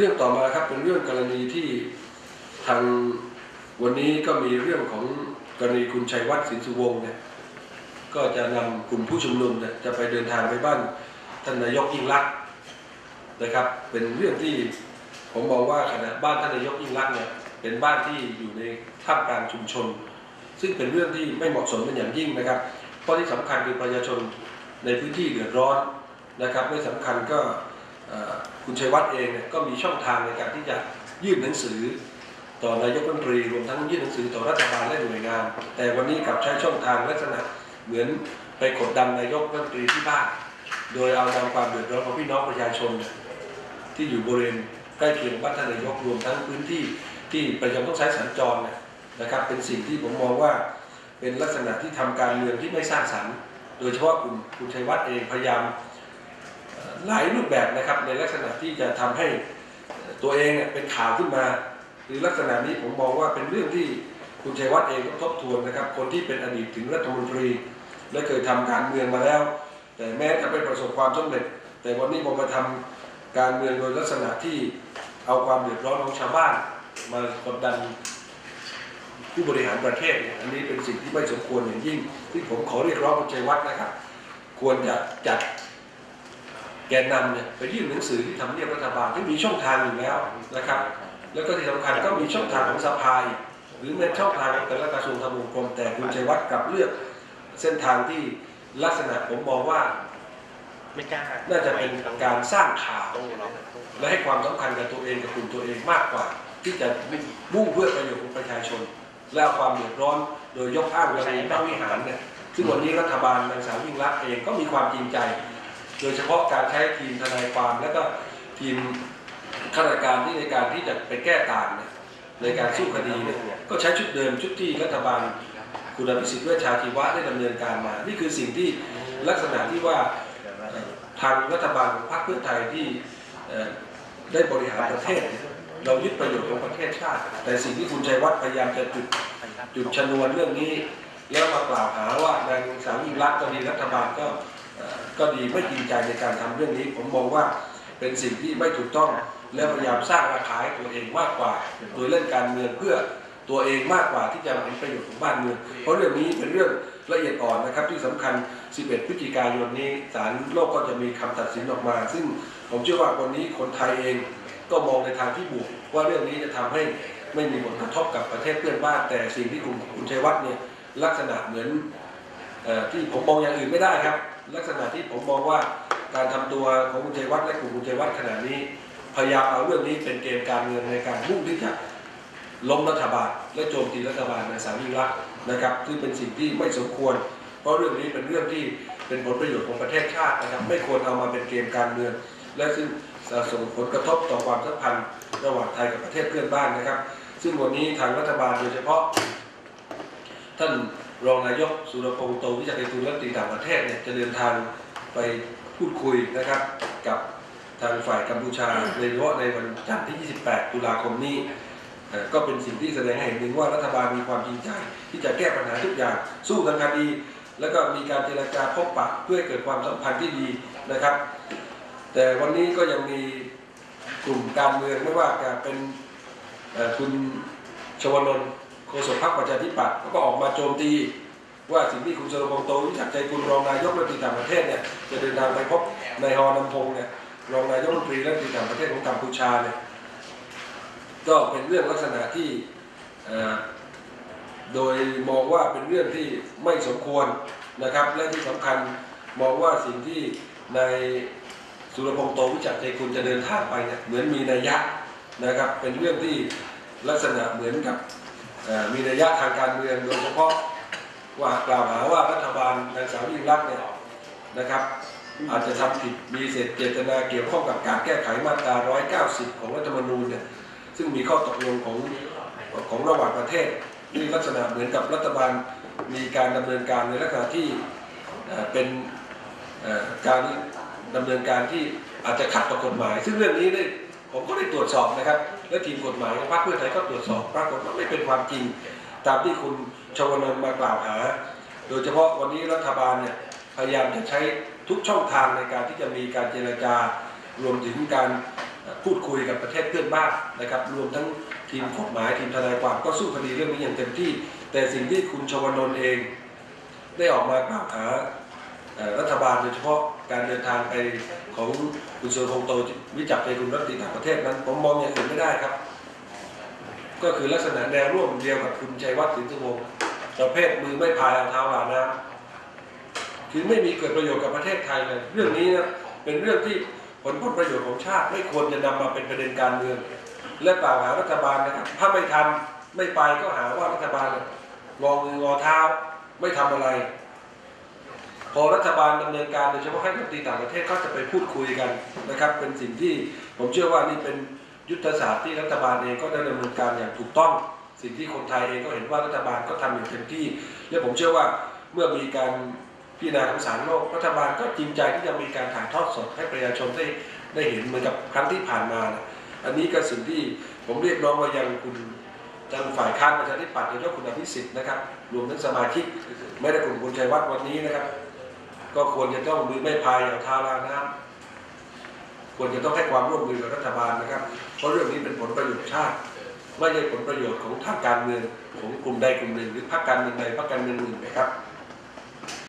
เรื่องต่อมาครับเป็นเรื่องกรณีที่ทางวันนี้ก็มีเรื่องของกรณีคุณชัยวัฒน์สินสุวงศ์เนี่ยก็จะนำกลุ่มผู้ชุมนุมเนี่ยจะไปเดินทางไปบ้านท่านนายกยิ่งลักษณ์นะครับ เป็นเรื่องที่ผมมองว่าขณะบ้านท่านนายกยิ่งลักษณ์เนี่ยเป็นบ้านที่อยู่ในท่ามกลางชุมชน ซึ่งเป็นเรื่องที่ไม่เหมาะสมเป็นอย่างยิ่งนะครับเพราะที่สำคัญคือประชาชนในพื้นที่เดือดร้อนนะครับไม่สำคัญก็ คุณชัยวัฒน์เองเนี่ยก็มีช่องทางในการที่จะยื่นหนังสือ ต่อนายกรัฐมนตรีรวมทั้งยื่นหนังสือต่อรัฐบาลและหน่วยงาน แต่วันนี้กลับใช้ช่องทางลักษณะเหมือนไปกดดันนายกรัฐมนตรีที่บ้านโดยเอานำความเดือดร้อนของพี่น้องประชาชน ที่อยู่บริเวณใกล้เคียงบ้านท่านนายกรวมทั้งพื้นที่ที่ประชาชนต้องใช้สัญจรนะครับ เป็นสิ่งที่ผมมองว่าเป็นลักษณะที่ทำการเมืองที่ไม่สร้างสรรค์ โดยเฉพาะกลุ่มคุณชัยวัฒน์เองพยายาม หลายรูปแบบนะครับในลักษณะที่จะทำให้ตัวเองเนี่ยเป็นข่าวขึ้นมา หรือลักษณะนี้ผมมองว่าเป็นเรื่องที่คุณชัยวัฒน์เองต้องทบทวนนะครับ คนที่เป็นอดีตถึงรัฐมนตรี และเคยทำการเมืองมาแล้ว แต่แม้จะไม่ประสบความสำเร็จ แต่วันนี้พอมาทำการเมืองโดยลักษณะที่เอาความเดือดร้อนของชาวบ้าน มากดดันผู้บริหารประเทศเนี่ยอันนี้เป็นสิ่งที่ไม่สมควรอย่างยิ่ง ที่ผมขอเรียกร้องคุณชัยวัฒน์นะครับ ควรจะจัด แกนนำเนี่ยไปยื่นหนังสือที่ทำเนียบรัฐบาลที่มีช่องทางอยู่แล้วนะครับ แล้วก็ที่สำคัญก็มีช่องทางของสภาอีกหรือในช่องทางของแต่ละกระทรวงทบวงกรมแต่คุณชัยวัฒน์กลับเลือกเส้นทางที่ลักษณะผมมองว่าไม่กล้าน่าจะเป็นการสร้างข่าวต้องร้องและให้ความสำคัญกับตัวเองกับกลุ่มตัวเองมากกว่า ที่จะมุ่งเพื่อประโยชน์ของประชาชน และเอาความเดือดร้อนโดยยกอ้างกรณีพระวิหารเนี่ยซึ่งวันนี้รัฐบาลนางสาวยิ่งรักษณ์เองก็มีความจริงใจ โดยเฉพาะการใช้ทีมทนายความและก็ทีมข้าราชการที่ในการที่จะไปแก้ต่างเนี่ยในการสู้คดีเนี่ยก็ใช้ชุดเดิมชุดที่รัฐบาลคุณอภิสิทธิ์เวชชาชีวะได้ดำเนินการมา นี่คือสิ่งที่ลักษณะที่ว่าทางรัฐบาลพรรคเพื่อไทยที่ได้บริหารประเทศ เรายึดประโยชน์ของประเทศชาติ แต่สิ่งที่คุณชัยวัฒน์พยายามจะจุดจุดชนวนเรื่องนี้ แล้วมากล่าวหาว่านางสาวยิ่งรักษณ์ก็ดีรัฐบาลก็ ก็ดีไม่จริงใจในการทำเรื่องนี้ ผมมองว่าเป็นสิ่งที่ไม่ถูกต้อง และพยายามสร้างราคาให้ตัวเองมากกว่า โดยเล่นการเมืองเพื่อตัวเองมากกว่าที่จะเห็นประโยชน์ของบ้านเมือง เพราะเรื่องนี้เป็นเรื่องละเอียดอ่อนนะครับที่สำคัญ 11 พฤศจิกายนนี้ศาลโลกก็จะมีคำตัดสินออกมา ซึ่งผมเชื่อว่าวันนี้คนไทยเองก็มองในทางที่บวกว่าเรื่องนี้จะทำให้ไม่มีผลกระทบกับประเทศเพื่อนบ้าน แต่สิ่งที่คุณคุณชัยวัฒน์เนี่ยลักษณะเหมือนเอ่อที่ผมมองอย่างอื่นไม่ได้ครับ ลักษณะที่ผมมองว่าการทำตัวของคุณชัยวัฒและกลุ่มคุณชัยวัฒน์ขณะนี้ พยายามเอาเรื่องนี้เป็นเกมการเมืองในการมุ่งที่จะล้มรัฐบาล และโจมตีรัฐบาลในสามยิ่งรักนะครับซึ่งเป็นสิ่งที่ไม่สมควร เพราะเรื่องนี้เป็นเรื่องที่เป็นผลประโยชน์ของประเทศชาตินะครับไม่ควรเอามาเป็นเกมการเมืองและซึ่งส่งผลกระทบต่อความสัมพันธ์ระหว่างไทยกับประเทศเพื่อนบ้านนะครับ ซึ่งวันนี้ทางรัฐบาลโดยเฉพาะ ท่าน รองนายกสุรพงษ์โตวิจัยกุลรัฐมนตรีต่างประเทศเนี่ยจะเดินทางไปพูดคุยนะครับกับทางฝ่ายกัมพูชาโดยเฉพาะในวันจันทร์ที่ 28 ตุลาคมนี้ก็เป็นสิ่งที่แสดงให้เห็นถึงว่ารัฐบาลมีความจริงใจที่จะแก้ปัญหาทุกอย่างสู้ทางคดี แล้วก็มีการเจรจาพบปะเพื่อเกิดความสัมพันธ์ที่ดีนะครับ แต่วันนี้ก็ยังมีกลุ่มการเมืองไม่ว่าจะเป็นคุณชวนนท์ โฆษกพรรคประชาธิปัตย์ก็ออกมาโจมตีว่าสิ่งที่คุณชลพงษ์โตวิจักใจคุณรองนายกรัฐมนตรีต่างประเทศเนี่ยจะเดินทางไปพบนายฮอนำพงษ์เนี่ยรองนายกรัฐมนตรีรัฐมนตรีต่างประเทศของกัมพูชาเนี่ยก็เป็นเรื่องลักษณะที่โดยมองว่าเป็นเรื่องที่ไม่สมควรนะครับ และที่สำคัญมองว่าสิ่งที่นายสุรพงษ์โตวิจักรใจคุณจะเดินทางไปเนี่ยเหมือนมีนัยยะนะครับ เป็นเรื่องที่ลักษณะเหมือนกับ มีนัยยะทางการเมืองโดยเฉพาะว่ากล่าวหาว่ารัฐบาลนางสาวยิ่งรักษณ์เนี่ยนะครับ อาจจะทำผิดมีเศษเจตนาเกี่ยวข้องกับการแก้ไขมาตรา 190 ของรัฐธรรมนูญเนี่ยซึ่งมีข้อตกลงของของระหว่างประเทศนี่ลักษณะเหมือนกับรัฐบาลมีการดำเนินการในลักษณะที่เอ่อเป็นเอ่อการดำเนินการที่อาจจะขัดต่อกฎหมาย ซึ่งเรื่องนี้ได้ผมก็ได้ตรวจสอบนะครับ และทีมกฎหมายของพรรคเพื่อไทยก็ตรวจสอบปรากฏว่าไม่เป็นความจริง ตามที่คุณชวนนท์มากล่าวหา โดยเฉพาะวันนี้รัฐบาลเนี่ยพยายามจะใช้ทุกช่องทางในการที่จะมีการเจรจารวมถึงการพูดคุยกับประเทศเพื่อนบ้านนะครับ รวมทั้งทีมกฎหมายทีมทนายความก็สู้คดีเรื่องนี้อย่างเต็มที่ แต่สิ่งที่คุณชวนนท์เอง ได้ออกมากล่าวหารัฐบาลโดยเฉพาะการเดินทางไป ของคุณสุรพงษ์โตวิจักรใจคุณรัฐตรีต่างประเทศนั้นผมมองอย่างอื่นไม่ได้ครับ ก็คือลักษณะแนวร่วมเดียวกับคุณชัยวัฒน์สินสุวงศ์ประเภทมือไม่พายเอาเท้าหลาน้ำคือไม่มีเกิดประโยชน์กับประเทศไทยเลย เรื่องนี้นะเป็นเรื่องที่ผลผลประโยชน์ของชาติไม่ควรจะนำมาเป็นประเด็นการเมือง และกล่าวหารัฐบาลนะครับ ถ้าไม่ทำไม่ไปก็หาว่ารัฐบาลงอมืองอเท้าไม่ทำอะไร พอรัฐบาลดำเนินการโดยเฉพาะให้รัฐมนตรีต่างประเทศก็จะไปพูดคุยกันนะครับ เป็นสิ่งที่ผมเชื่อว่านี่เป็นยุทธศาสตร์ที่รัฐบาลเองก็ได้ดำเนินการอย่างถูกต้อง สิ่งที่คนไทยเองก็เห็นว่ารัฐบาลก็ทำอย่างเต็มที่ และผมเชื่อว่าเมื่อมีการพิจารณาของศาลโลกรัฐบาลก็จริงใจที่จะมีการถ่ายทอดสดให้ประชาชนได้ได้เห็นเหมือนกับครั้งที่ผ่านมานะอันนี้ก็สิ่งที่ผมเรียกร้องมายังคุณทางฝ่ายค้านประชาธิปัตย์โดยเฉพาะคุณอภิสิทธิ์นะครับรวมทั้งสมาชิกไม่ได้กลุ่มคุณชัยวัฒน์วันนี้นะครับ ก็ควรจะต้องมือไม่พายอย่างท้าล้าน้ำควรจะต้องให้ความร่วมมือกับรัฐบาลนะครับ เพราะเรื่องนี้เป็นผลประโยชน์ชาติไม่ใช่ผลประโยชน์ของทางการเมืองของกลุ่มใดกลุ่มหนึ่งหรือพรรคการเมืองใดพรรคการเมืองหนึ่งนะครับ